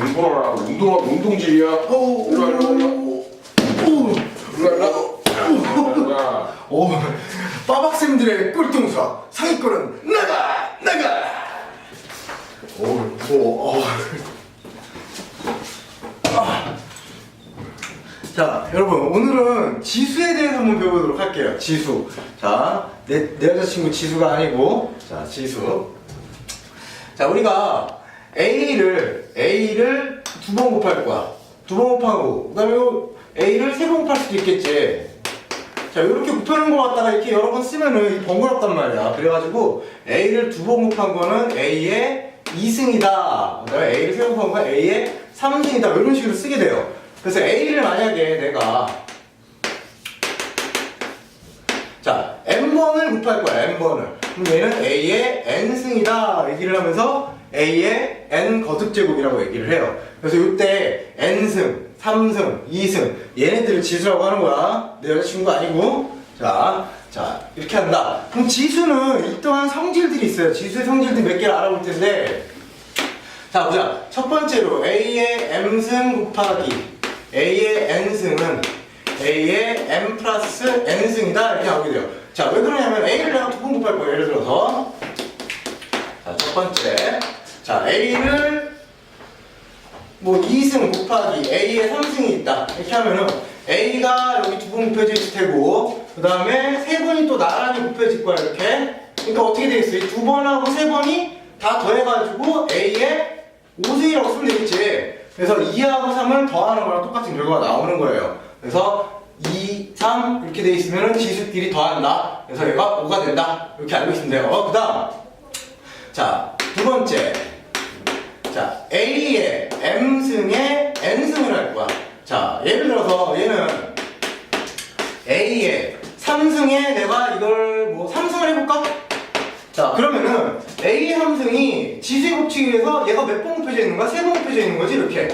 공부하라 운동 운동질이야 오, 일로 와, 일로 와, 일로 와. 오, 일로 와, 일로 와. 오, 빠박쌤들의 꿀통 수학 상위권은 나가, 나가. 오, 오, 어. 아. 자, 여러분 오늘은 지수에 대해서 한번 배워보도록 할게요. 지수. 자, 내, 내 여자친구 지수가 아니고, 자, 지수. 자, 우리가 A를, A를 두 번 곱할 거야. 두 번 곱하고, 그 다음에 A를 세 번 곱할 수도 있겠지. 자, 이렇게 곱하는 거 갖다가 이렇게 여러 번 쓰면은 번거롭단 말이야. 그래가지고 A를 두 번 곱한 거는 A의 2승이다. 그 다음에 A를 세 번 곱한 건 A의 3승이다. 이런 식으로 쓰게 돼요. 그래서 A를 만약에 내가 자, n번을 곱할 거야, n번을. 그럼 얘는 A의 n승이다 얘기를 하면서 A의 n 거듭 제곱이라고 얘기를 해요. 그래서 이때 n승, 3승, 2승 얘네들을 지수라고 하는 거야. 내 여자친구가 아니고. 자, 자 이렇게 한다. 그럼 지수는 이 또한 성질들이 있어요. 지수의 성질들 몇 개를 알아볼 텐데 자 보자. 첫 번째로 A의 m승 곱하기 A의 n승은 A의 m 플러스 n승이다 이렇게 나오게 돼요. 자 왜 그러냐면 A를 내가 두번 곱할 거예요. 예를 들어서 자 첫 번째 자 A를 뭐 2승 곱하기 A의 3승이 있다. 이렇게 하면은 A가 여기 두번 곱해져 있을 테고 그 다음에 세 번이 또 나란히 곱해질 거야 이렇게. 그러니까 어떻게 되겠어? 이두 번하고 세 번이 다 더해가지고 A의 5승이라고 쓰면 되겠지. 그래서 2하고 3을 더하는 거랑 똑같은 결과가 나오는 거예요. 그래서 2, 3 이렇게 돼 있으면 지수끼리 더한다. 그래서 얘가 5가 된다. 이렇게 알고 있으면 돼요. 그 다음. 자 두 번째 자, A의 M승에 N승을 할 거야. 자, 예를 들어서 얘는 A의 3승에 내가 이걸 뭐 3승을 해볼까? 자, 그러면은 A의 3승이 지수의 법칙에서 얘가 몇 번 곱해져 있는 거야? 세 번 곱해져 있는 거지, 이렇게.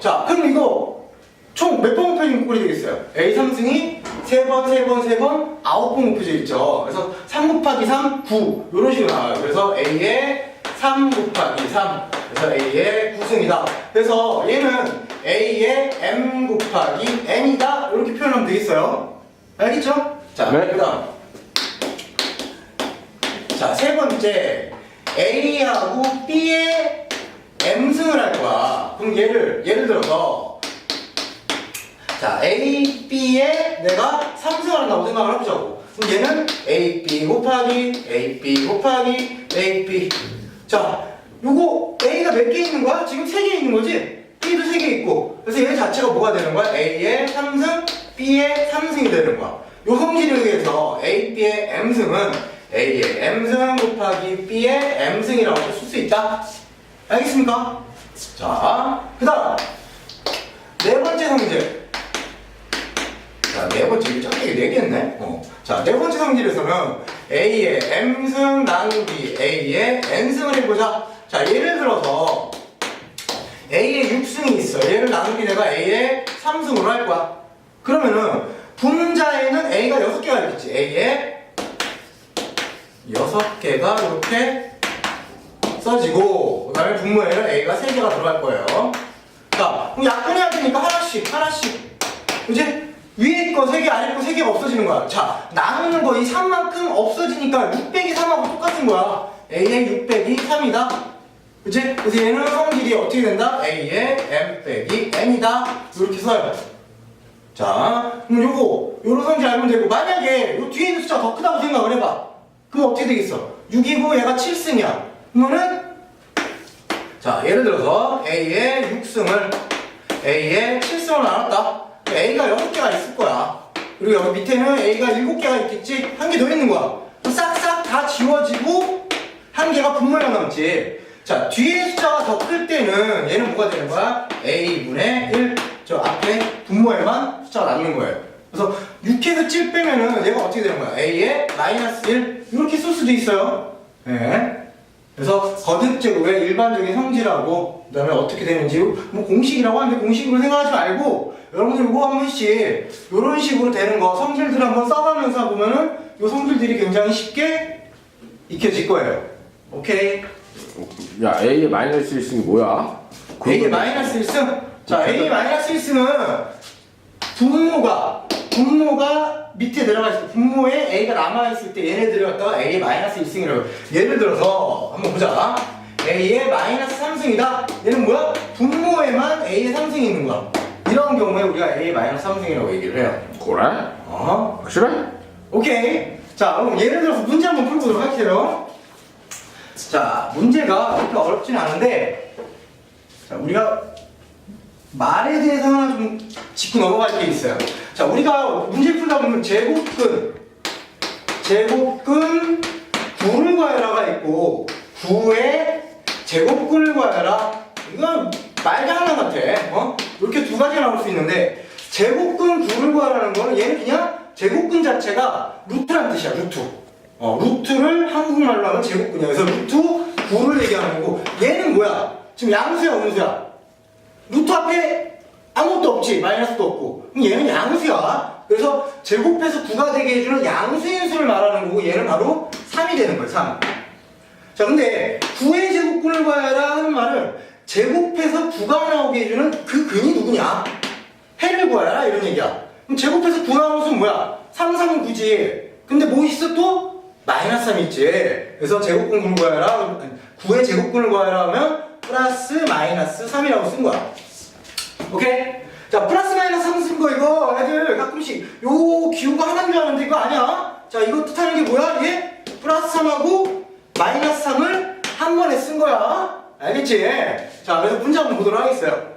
자, 그럼 이거 총 몇 번 곱해진 꼴이 되겠어요? A 3승이 세 번, 세 번, 세 번, 아홉 번 곱해져 있죠. 그래서 3 곱하기 3, 9. 이런 식으로 나와요. 그래서 A의 3 곱하기 3. 그래서 A의 9승이다. 그래서 얘는 A의 M 곱하기 N이다. 이렇게 표현하면 되겠어요. 알겠죠? 자, 네. 그 다음. 자, 세 번째. A하고 B의 M승을 할 거야. 그럼 얘를, 예를 들어서 자, A, B에 내가 3승을 한다고 생각을 해보자고. 그럼 얘는 A, B 곱하기, A, B 곱하기, A, B. 자, 요거 A가 몇 개 있는 거야? 지금 3개 있는 거지? B도 3개 있고. 그래서 얘 자체가 뭐가 되는 거야? A의 3승, B의 3승이 되는 거야. 요 성질에 의해서 A, B의 M승은 A의 M승 곱하기 B의 M승이라고 쓸 수 있다. 알겠습니까? 자, 그 다음. 네 번째 성질. 자, 네 번째, 이거 짝짝이 네 개였네? 어. 자, 네 번째 성질에서는 A의 M승 나누기 A의 N승을 해보자. 자, 예를 들어서 A의 6승이 있어. 얘를 나누기 내가 A의 3승으로 할 거야. 그러면은 분자에는 A가 6개가 있겠지. A의 6개가 이렇게 써지고 그 다음에 분모에는 A가 3개가 들어갈 거예요. 자, 그럼 약분해야 되니까 하나씩, 하나씩. 이제 위에 거 3개, 아래 거 3개가 없어지는 거야. 자, 나누는 거 이 3만큼 없어지니까 6 빼기 3하고 똑같은 거야. A의 6 빼기 3이다. 그치? 그래서 얘는 성질이 어떻게 된다? A의 M 빼기 N이다. 이렇게 써요. 자, 그럼 요거, 요런 성질 알면 되고, 만약에 요 뒤에 있는 숫자가 더 크다고 생각을 해봐. 그럼 어떻게 되겠어? 6이고 얘가 7승이야. 그러면은, 자, 예를 들어서 A의 6승을 A의 7승을 나눴다. A가 6개가 있을 거야. 그리고 여기 밑에는 A가 7개가 있겠지? 한 개 더 있는 거야. 싹싹 다 지워지고 한 개가 분모에 남지. 자, 뒤에 숫자가 더 클 때는 얘는 뭐가 되는 거야? A분의 1. 저 앞에 분모에만 숫자가 남는 거예요. 그래서 6에서 7 빼면은 얘가 어떻게 되는 거야? A의 마이너스 1. 이렇게 쓸 수도 있어요. 네. 그래서 거듭제곱의 일반적인 성질하고 그다음에 어떻게 되는지 뭐 공식이라고 하는데 공식으로 생각하지 말고 여러분들 이거 한 번씩 이런 식으로 되는 거 성질들 한번 써가면서 보면은 이 성질들이 굉장히 쉽게 익혀질 거예요. 오케이. 야 A의 마이너스 1승이 뭐야? A의 마이너스 1승? 자, A 마이너스 1승은 분모가, 분모가 밑에 내려가 있을 때, 분모에 A가 남아있을 때 얘네들이 갖다가 A의 마이너스 1승이라고. 예를 들어서, 한번 보자. A의 마이너스 3승이다. 얘는 뭐야? 분모에만 A의 3승이 있는 거야. 이런 경우에 우리가 A의 마이너스 3승이라고 얘기를 해요. 그래? 어? 확실해? 오케이. 자, 그럼 예를 들어서 문제 한번 풀어보도록 할게요. 자, 문제가 그렇게 어렵진 않은데, 자, 우리가 말에 대해서 하나 좀 짚고 넘어갈 게 있어요. 자, 우리가 문제 풀다 보면 제곱근, 제곱근 9를 구하여라가 있고, 9의 제곱근을 구하여라. 이건 말장난 같아. 어? 이렇게 두 가지 나올 수 있는데, 제곱근 9를 구하라는 거는 얘는 그냥 제곱근 자체가 루트란 뜻이야, 루트. 어, 루트를 한국말로 하면 제곱근이야. 그래서 루트 9를 얘기하는 거고, 얘는 뭐야? 지금 양수야, 음수야? 루트 앞에 아무것도 없지. 마이너스도 없고. 그럼 얘는 양수야. 그래서 제곱해서 9가 되게 해주는 양수인 수를 말하는 거고 얘는 바로 3이 되는 거예요 3. 자 근데 9의 제곱근을 구하여라 하는 말은 제곱해서 9가 나오게 해주는 그 근이 누구냐? 해를 구하여라 이런 얘기야. 그럼 제곱해서 9 나오는 수는 뭐야? 3, 3은 9지. 근데 뭐 있어 또? 마이너스 3 있지. 그래서 제곱근 구하여라. 9의 제곱근을 구하여라 하면 플러스 마이너스 3이라고 쓴 거야 오케이? 자, 플러스 마이너스 3 쓴 거 이거 애들 가끔씩 요 기호가 하나인 줄 아는데 이거 아니야? 자, 이거 뜻하는 게 뭐야? 이게 플러스 3하고 마이너스 3을 한 번에 쓴 거야. 알겠지? 자, 그래서 문제 한번 보도록 하겠어요.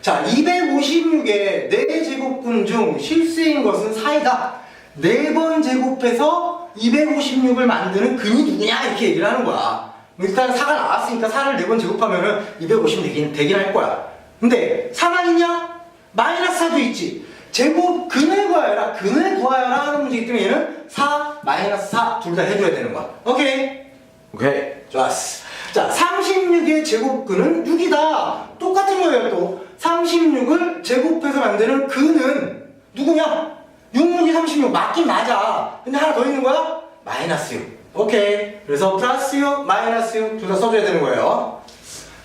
자, 256의 4제곱분 중 실수인 것은 4이다. 4번 제곱해서 256을 만드는 근이 누구냐? 이렇게 얘기를 하는 거야. 일단 4가 나왔으니까 4를 4번 제곱하면은 250 되긴, 되긴 할 거야. 근데 4만 있냐? 마이너스 4도 있지. 제곱 근을 구하여라. 근을 구하여라 하는 문제이기 때문에 얘는 4, 마이너스 4 둘 다 해줘야 되는 거야. 오케이? 오케이 좋았어. 자, 36의 제곱근은 6이다. 똑같은 거예요, 또. 36을 제곱해서 만드는 근은 누구냐? 6, 6이 36. 맞긴 맞아. 근데 하나 더 있는 거야? 마이너스 6. 오케이. 그래서 플러스 6, 마이너스 6둘다 써줘야 되는 거예요.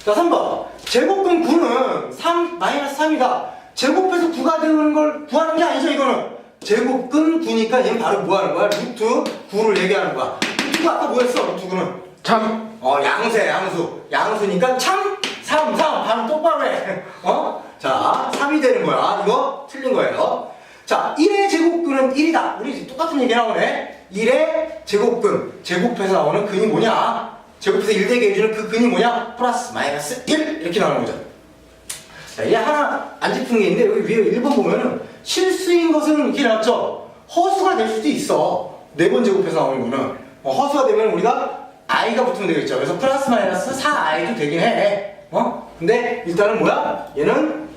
자, 3번. 제곱근 9는 3, 마이너스 3이다. 제곱해서 9가 되는 걸 구하는 게 아니죠, 이거는. 제곱근 9니까 얘는 바로 뭐 하는 거야? 루트 9를 얘기하는 거야. 루트가 아까 뭐였어, 루트 9는? 참 어, 양수야, 양수. 양수니까 참, 3, 3. 발음 똑바로 해. 어? 자, 3이 되는 거야. 이거 틀린 거예요. 자, 1의 제곱근은 1이다. 우리 똑같은 얘기 나오네. 1의 제곱근. 제곱해서 나오는 근이 뭐냐? 제곱해서 1 되게 해주는 그 근이 뭐냐? 플러스, 마이너스 1. 이렇게 나오는 거죠. 자, 얘 하나 안 짚은 게 있는데, 여기 위에 1번 보면은 실수인 것은 이렇게 나왔죠? 허수가 될 수도 있어. 4번 제곱해서 나오는 거는. 어, 허수가 되면 우리가 i가 붙으면 되겠죠. 그래서 플러스 마이너스 4i도 되긴 해. 어? 근데 일단은 뭐야? 얘는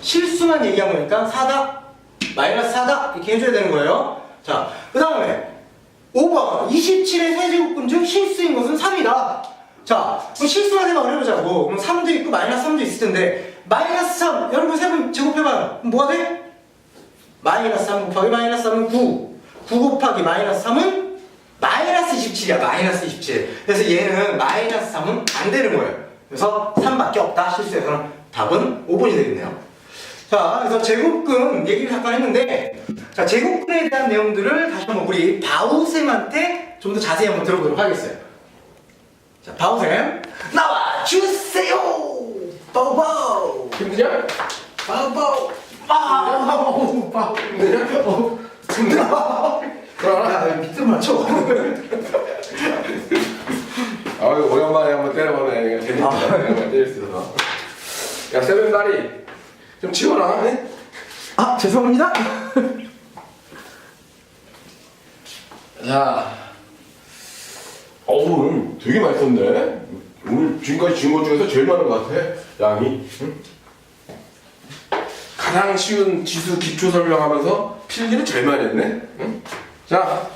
실수만 얘기한 거니까 4다, 마이너스 4다 이렇게 해줘야 되는 거예요. 자, 그 다음에 5번 27의 세제곱근 중 실수인 것은 3이다. 자, 그럼 실수만 생각을 해보자고. 그럼 3도 있고 마이너스 3도 있을 텐데 마이너스 3 여러분 세번 제곱해봐요. 그럼 뭐가 돼? 마이너스 3 곱하기 마이너스 3은 9. 9 곱하기 마이너스 3은 마이너스 27이야. 마이너스 27. 그래서 얘는 마이너스 3은 안 되는 거예요. 그래서 3밖에 없다. 실수해서는 답은 5번이 되겠네요. 자, 그래서 제곱근 얘기를 잠깐 했는데, 자, 제곱근에 대한 내용들을 다시 한번 우리 바우쌤한테 좀 더 자세히 한번 들어보도록 하겠어요. 자, 바우쌤, 나와 주세요! 바우바우! 힘드냐? 바우바우! 바우바우! 바우! 어, 그러나 야, 밑으로 맞춰. 아유 오랜만에 한번 때려보네 재밌다 아. 때릴 수 있어서 야 세븐 다리 좀 치워라 네? 아, 죄송합니다. 자 어우 되게 썼네 오늘 지금까지 진것 중에서 제일 많은 것 같아 양이 응? 가장 쉬운 지수 기초 설명하면서 필기를 제일 많이 했네 응? 자,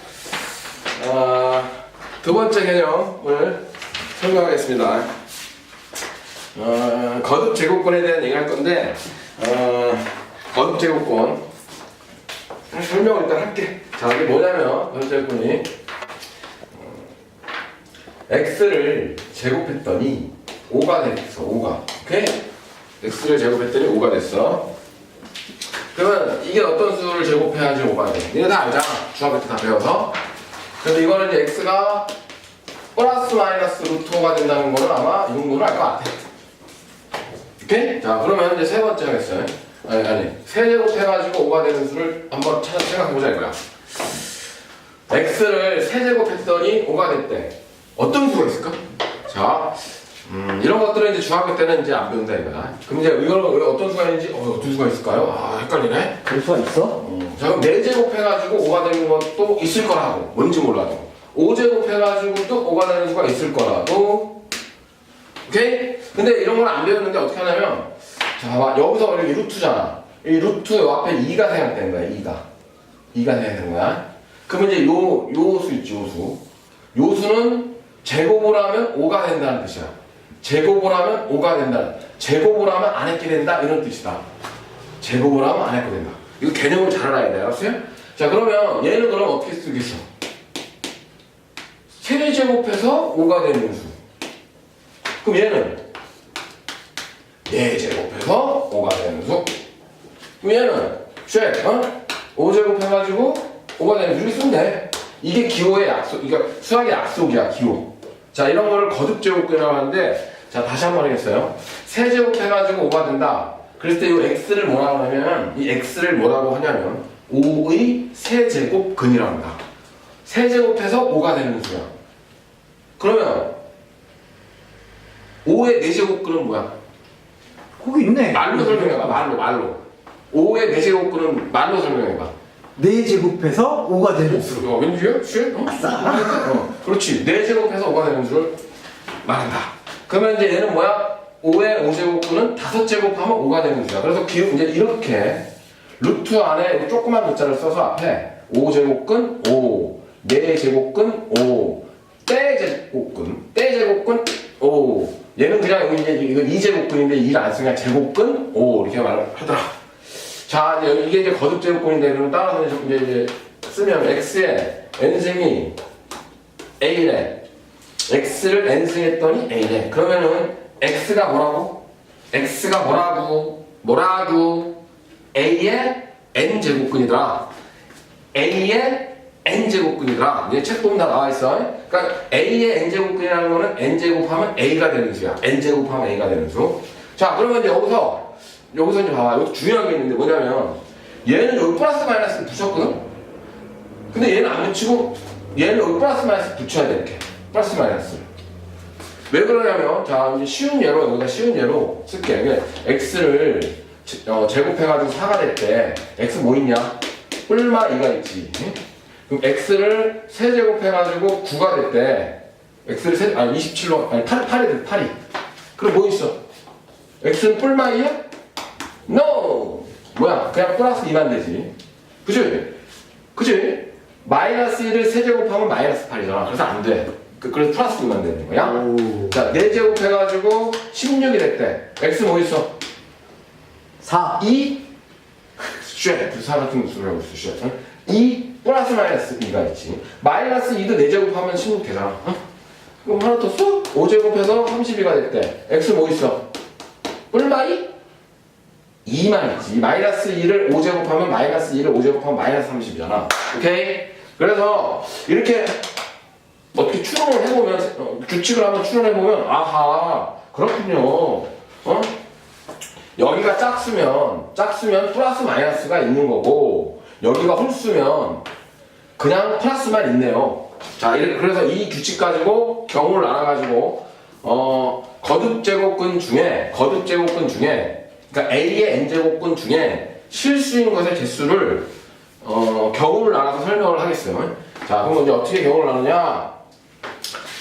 아, 두 번째 개념을 설명하겠습니다 어, 거듭 제곱권에 대한 얘기할 건데 어, 거듭 제곱권 설명을 일단 할게. 자 이게 뭐냐면 거듭 제곱권이 x를 제곱했더니 5가 됐어 5가. 오케이? x를 제곱했더니 5가 됐어. 그러면 이게 어떤 수를 제곱해야지 5가 돼? 니네 다 알잖아. 중학교 때 다 배워서. 그래서 이거는 이제 x가 플러스 마이너스 루트 5가 된다는 거는 아마 이 정도는 알것 같아 오케이? 자 그러면 이제 세 번째 하겠어요 아니 아니 세제곱 해가지고 5가 되는 수를 한번 찾아 생각해보자 이거야 x를 세제곱 했더니 5가 됐대 어떤 수가 있을까? 자 음, 이런 것들은 이제 중학교 때는 이제 안 배운다 이거야 그럼 이제 이거는 왜 어떤 수가 있는지 어, 어떤 수가 있을까요? 아 헷갈리네 볼 수가 있어? 어, 자 그럼 4제곱 해가지고 5가 되는 것도 있을 거라고 뭔지 몰라도 5제곱 해가지고 또 5가 되는 수가 있을 거라고 오케이? 근데 이런 걸 안 배웠는데 어떻게 하냐면 자 봐봐. 여기서 이렇게 루트잖아. 이 루트 요 앞에 2가 생각되는 거야 2가. 2가 생각되는 거야. 그러면 이제 요, 요수 있지 요수. 요수는 제곱을 하면 5가 된다는 뜻이야. 제곱을 하면 5가 된다. 제곱을 하면 안 했게 된다. 이런 뜻이다. 제곱을 하면 안 했게 된다. 이거 개념을 잘 알아야 돼. 알았어요? 자 그러면 얘는 그럼 어떻게 쓰겠어? 세제곱해서 5가 되는 수 그럼 얘는? 4제곱해서 5가 되는 수. 그럼 얘는? 쉐 어? 5 제곱 해가지고 5가 되는 수 이렇게 쓰면 돼. 이게 기호의 약속 그러니까 수학의 약속이야 기호. 자 이런 거를 거듭 제곱이라고 하는데 자 다시 한 번 하겠어요. 세 제곱 해가지고 5가 된다. 그랬을 때 이 x를 뭐라고 하냐면 이 x를 뭐라고 하냐면 5의 세제곱근이라고 합니다. 세제곱해서 5가 되는 수야. 그러면 5의 4제곱근은 뭐야? 거기 있네. 말로 설명해봐 말로 말로 5의 4제곱근은 말로 설명해봐 네 제곱해서 5가 되는 수. 어, 왠지요? 쉬? 어? 아싸. 어, 그렇지 4제곱해서 5가 되는 수를 말한다 그러면 이제 얘는 뭐야? 5의 5제곱근은 5제곱하면 5가 되는 수야 그래서 기호 이제 이렇게 루트 안에 조그만 글자를 써서 앞에 5제곱근 5 4제곱근 5 떼제곱근 떼제곱근 5 얘는 그냥 이제 이거 2제곱근인데 2를 안 쓰니까 제곱근 5 이렇게 말을 하더라 자 이제 이게 이제 거듭 제곱근인데 그럼 따라서 이제 이제 쓰면 x의 n승이 a래 x를 n승했더니 a래 그러면은 x가 뭐라고? x가 뭐라고? 뭐라고? a의 n 제곱근이더라 a의 n 제곱근이더라. 이제 책 보면 다 나와 있어. 그러니까 a의 n 제곱근이라는 거는 n 제곱하면 a가 되는 수야. N 제곱하면 a가 되는 수자 그러면 이제 여기서 여기서 이제 봐봐. 여기 중요한 게 있는데 뭐냐면 얘는 여기 플러스 마이너스를 붙였거든? 근데 얘는 안 붙이고 얘는 여기 플러스 마이너스 붙여야 돼 이렇게. 플러스 마이너스. 왜 그러냐면 자 이제 쉬운 예로 여기다 쉬운 예로 쓸게. 이게 x를 제, 어, 제곱해가지고 4가 될 때 x 뭐 있냐? 뿔마 2가 있지. 응? 그럼 x를 세제곱해가지고 9가 될 때 x를 세, 아니 27로 아니 8, 8이 돼 8이 그럼 뭐 있어 x는 뿔마 2야? NO! 뭐야 그냥 플러스 2만 되지 그치? 그치? 마이너스 1을 세제곱하면 마이너스 8이잖아 그래서 안돼 그, 그래서 플러스 2만 되는 거야 오. 자 4제곱 해가지고 16이 됐대 x 뭐 있어? 4. 2 쉐, 부사 같은 소리 하고 있어, 쉐. 응? 2 플러스 마이너스 2가 있지. 마이너스 2도 4제곱하면 16 되잖아. 응? 그럼 하나 더 써? 5제곱해서 32가 됐대. x 뭐 있어? 뿔마이? 2만 있지. 마이너스 2를 5제곱하면 마이너스 2를 5제곱하면 마이너스 30이잖아. 오케이? 그래서 이렇게 어떻게 추론을 해보면, 어, 규칙을 한번 추론해보면, 아하, 그렇군요. 어? 여기가 짝수면 짝수면 플러스 마이너스가 있는 거고 여기가 홀수면 그냥 플러스만 있네요. 자, 이렇게 그래서 이 규칙 가지고 경우를 알아가지고 어 거듭 제곱근 중에 거듭 제곱근 중에 그러니까 A의 n 제곱근 중에 실수인 것의 개수를 어 경우를 알아서 설명을 하겠어요. 자, 그럼 이제 어떻게 경우를 나누냐?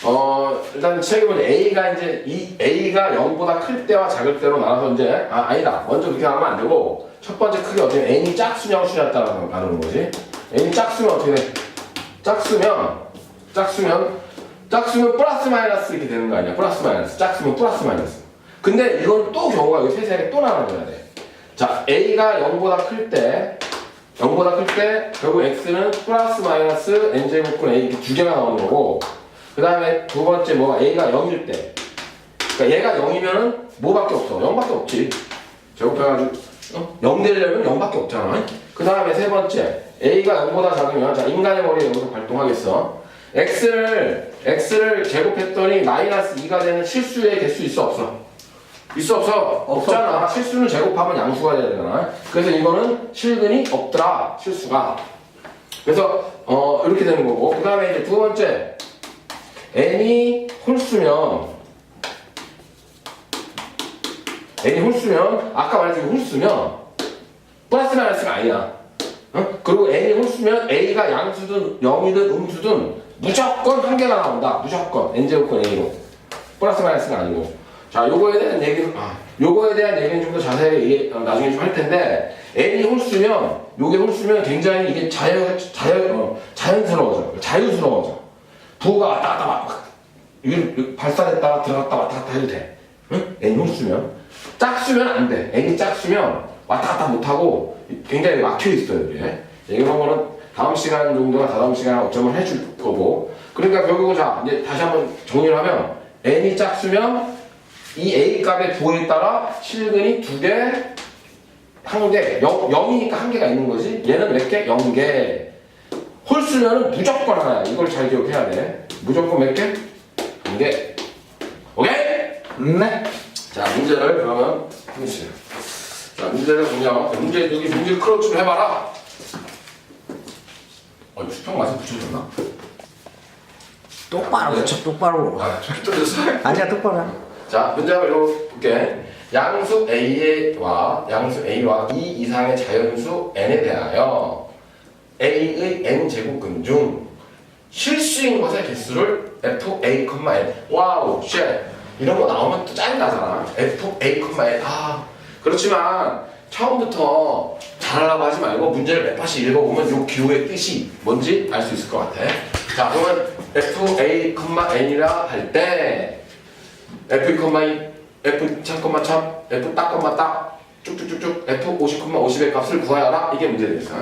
어 일단 보면 A가 이제 이 A가 0보다 클 때와 작을 때로 나눠서 이제 아 아니다. 먼저 그렇게 하면 안 되고 첫 번째 크기 어떻게 돼? N이 짝수냐 수냐에 따라서 나누는 거지. N이 짝수면 어떻게 돼? 짝수면 짝수면 짝수면 플러스 마이너스 이렇게 되는 거 아니야? 플러스 마이너스. 짝수면 플러스 마이너스. 근데 이건 또 경우가 여기 세세하게 또 나눠줘야 돼 자 A가 0보다 클 때 0보다 클 때 결국 X는 플러스 마이너스 N제곱분 A 이렇게 두 개가 나오는 거고 그 다음에 두 번째 뭐가 A가 0일 때. 그러니까 얘가 0이면은 뭐밖에 없어. 0밖에 없지. 제곱해가지고, 어? 0 되려면 0밖에 없잖아. 그 다음에 세 번째. A가 0보다 작으면, 자, 인간의 머리에 여기서 발동하겠어. X를, X를 제곱했더니 마이너스 2가 되는 실수의 개수 있어, 없어? 있어, 없어? 없잖아. 실수는 제곱하면 양수가 돼야 되잖아. 그래서 이거는 실근이 없더라, 실수가. 그래서, 어, 이렇게 되는 거고. 그 다음에 이제 두 번째. N이 홀수면 n이 홀수면 아까 말했듯이 홀수면 플러스 마이너스가 아니야. 어? 그리고 n이 홀수면 a가 양수든 0이든 음수든 무조건 한 개가 나온다. 무조건. N제곱권 a로. 플러스 마이너스가 아니고. 자 요거에 대한 얘기는 아, 요거에 대한 얘기는 좀 더 자세히 어, 나중에 좀 할 텐데 n이 홀수면 요게 홀수면 굉장히 이게 자연 자연 어, 자연스러워져. 자유스러워져 부가 왔다 갔다 막 이게 발사됐다가 들어갔다 왔다 갔다 해도 돼. 응? N이 홀수면 짝수면 안 돼. N이 짝수면 왔다 갔다 못하고 굉장히 막혀 있어요. 이게. 이런 거는 다음 시간 정도나 다다음 시간에 어쩌면 해줄 거고. 그러니까 결국은 자 이제 다시 한번 정리를 하면 N이 짝수면 이 A 값의 부호에 따라 실근이 두 개, 한 개, 0, 0이니까 한 개가 있는 거지. 얘는 몇 개? 0개. 홀수면은 무조건 하나야. 이걸 잘 기억해야 돼. 무조건 몇 개? 한 개. 오케이? 네. 자, 문제를 그러면 해주세요. 자, 문제를 보면, 문제, 여기 문제 크로치 좀 해봐라. 어, 수평 맛에 붙여줬나? 똑바로 붙여, 똑바로. 아, 떨어졌어. 아니야, 똑바로. 해. 자, 문제 한번 읽어볼게. 양수 A와 양수 A와 이 이상의 자연수 N에 대하여 A의 N 제곱근 중 실수인 것의 개수를 FA, N. 와우, 쉣. 이런 거 나오면 또 짜증나잖아. FA, N. 아, 그렇지만 처음부터 잘하려고 하지 말고 문제를 몇 번씩 읽어보면 요 기호의 뜻이 뭔지 알 수 있을 것 같아. 자, 그러면 FA, N이라 할 때 F, 2, F 참, 참, F 딱, 딱, 쭉쭉쭉쭉 F 50, 50의 값을 구하여라. 이게 문제 되겠어.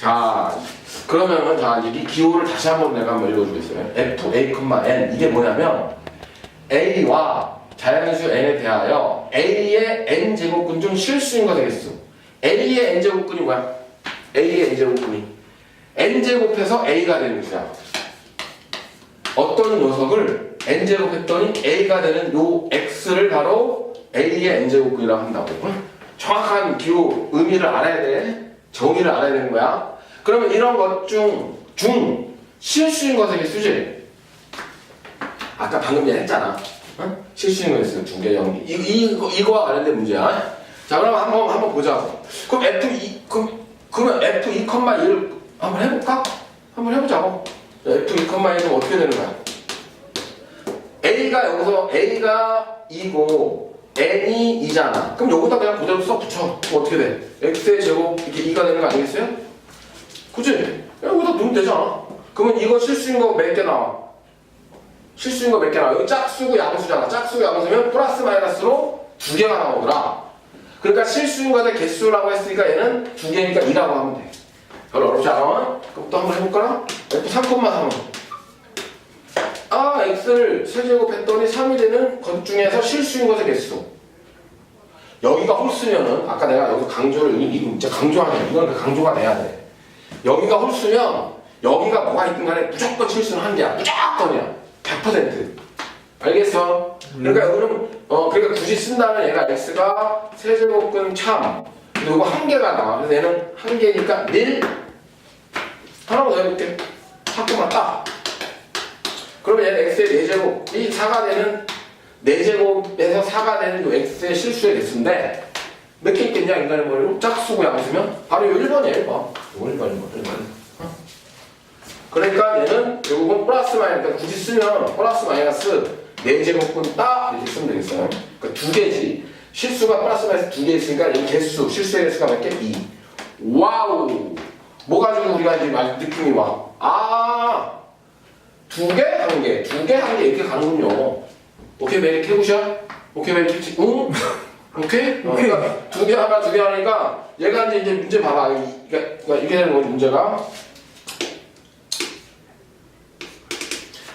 자, 그러면은 자, 이 기호를 다시 한번 내가 한번 읽어주겠어요. F, A, N. 이게 뭐냐면 A와 자연수 N에 대하여 A의 N 제곱근 중 실수인 거 되겠어. A의 N 제곱근이 뭐야? A의 N 제곱근이 N 제곱해서 A가 되는 거야. 어떤 녀석을 n제곱 했더니 a가 되는 요 x를 바로 a의 n제곱이라고 한다고 응? 정확한 기호 의미를 알아야 돼 정의를 알아야 되는 거야? 그러면 이런 것 중 중 실수인 것에게 수지 아까 방금 전에 했잖아. 응? 실수인 것에게 두개 연기. 이, 이, 이거, 이거와 관련된 문제야. 자 그럼 한번 한번 보자 그럼 f2 그럼, 그러면 f2, 1을 한번 해볼까? 한번 해보자고. f2,1은 어떻게 되는 거야? A가 여기서 A가 2고 N이 2잖아. 그럼 여기다 그냥 그대로 써 붙여. 어떻게 돼? X의 제곱 이렇게 2가 되는 거 아니겠어요? 그냥 여기다 넣으면 되잖아. 그러면 이거 실수인 거 몇 개 나와? 실수인 거 몇 개 나와? 여기 짝수고 양수잖아. 짝수고 양수면 플러스 마이너스로 두 개가 나오더라. 그러니까 실수인 것의 개수라고 했으니까 얘는 두 개니까 2라고 하면 돼. 별로 어렵지 않아? 그럼 또 한번 해볼까? F3,3은 아, x를 세제곱 했더니 3이 되는 것 중에서 실수인 것의 개수. 여기가 홀수면은, 아까 내가 여기 강조를, 이- 이거 진짜 강조하네. 이건 강조가 돼야 돼. 여기가 홀수면, 여기가 뭐가 있든 간에 무조건 실수는 한 개야. 무조건이야. 100%. 알겠어? 그러니까 여기는, 어, 그러니까 굳이 쓴다면 얘가 x가 세제곱근 참. 근데 이거 한 개가 나와. 그래서 얘는 한 개니까 1. 하나만 더 해볼게. 자꾸만 딱. 그러면 얘는 x의 4제곱 이 4가 되는 4제곱에서 4가 되는 요 x의 실수의 개수인데 몇 개 있겠냐 인간의 머리로? 짝수고 양수면? 바로 요 1번이에요 1번. 요 1번 1번 1번 어? 그러니까 얘는 결국은 플러스 마이너스 그러니까 굳이 쓰면 플러스 마이너스 4제곱분 딱 이렇게 쓰면 되겠어요. 그러니까 두 개지. 실수가 플러스 마이너스 두 개 있으니까 이 개수 실수의 개수가 몇 개? 2 와우. 뭐 가지고 우리가 이제 막 느낌이 와 아 두 개, 한 개, 두 개, 한 개 이렇게 가는군요. 오케이, 메리 캐우샤? 오케이, 메리 캐치? 응? 오케이? 어, 그러니까 두 개 하나, 두 개 하니까 얘가 이제, 이제 문제 봐봐. 이- 그러니까, 그러니까 이게 되는 거지, 문제가.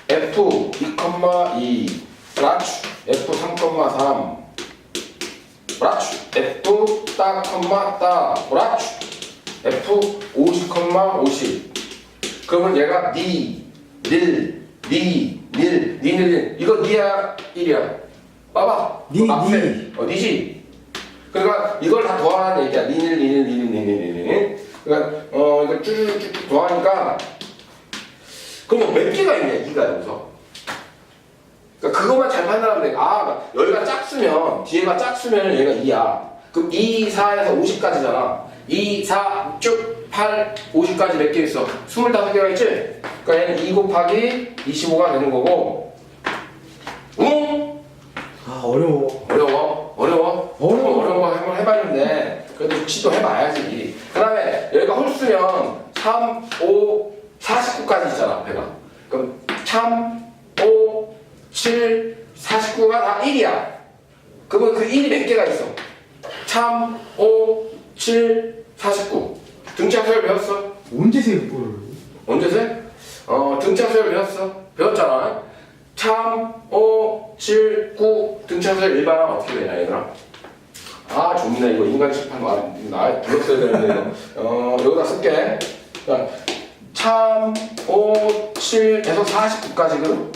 F 2,2 브라치 F 3,3 브라치 F 따 컴마 따 브라치 F 50, 50 그러면 얘가 니, 닐, 니, 닐, 니, 닐, 닐 이거 니야, 일이야 봐봐 니, 앞에. 니. 어, 니지 그러니까 이걸 다 더하는 얘기야 니 닐, 니 닐, 니 닐, 니 닐, 니 닐 그러니까 어 이거 쭉쭉쭉 더하니까 그럼 몇 개가 있냐 이가 여기서 그러니까 그것만 잘 판단하면 돼. 아, 여기가 짝수면, 뒤에가 짝수면 얘가 2야. 그럼 2, 4에서 50까지잖아. 2, 4, 쭉, 8, 50까지 몇 개 있어? 25개가 있지? 그러니까 얘는 2 곱하기 25가 되는 거고. 응? 아 어려워 어려워? 어려워? 어려워. 어려운 거 한번 해봤는데, 그래도 시도 해봐야지. 그 다음에 여기가 홀수면 3, 5, 49까지 있잖아, 배가. 그럼 3, 5, 7, 49가 다 1이야. 그러면 그 1이 몇 개가 있어? 3, 5, 7, 49. 등차수열 배웠어? 언제 세골 언제 세? 어, 등차수열 배웠어? 배웠잖아. 3, 5, 7, 9 등차수열 일반하면 어떻게 되냐 얘들아? 아 좋네 이거 인간 식판 나, 나 불렀어야 되는데 이거. 어, 여기다 쓸게. 자, 3, 5, 7에서 49까지거든.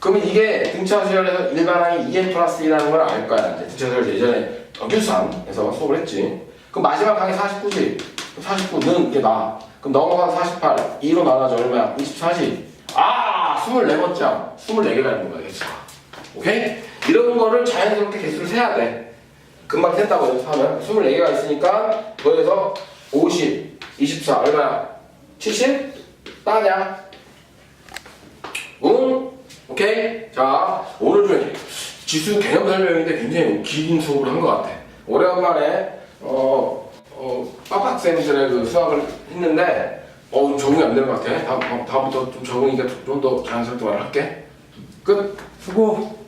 그러면 이게 등차수열에서 일반항이 2n 플러스 1이라는 걸 알 거야. 등차수열 예전에 어규산에서 수업을 했지. 그럼 마지막 항이 49지. 49는 이게 나. 그럼 넘어가서 48. 2로 나눠져 얼마야? 24지. 아! 24번째. 24개가 있는 거야, 개수가. 오케이? 이런 거를 자연스럽게 개수를 세야 돼. 금방 샜다고 연습하면 24개가 있으니까 거기서 50, 24 얼마야? 70? 따냐? 응? 오케이? 자, 오늘 좀 지수 개념 설명인데 굉장히 긴 수업을 한 것 같아. 오래간만에, 어, 어, 그 수학을 했는데, 어, 좀 적응이 안 되는 것 같아. 다음, 다음부터 좀 적응이가 좀더 자연스럽게 말을 할게. 끝. 수고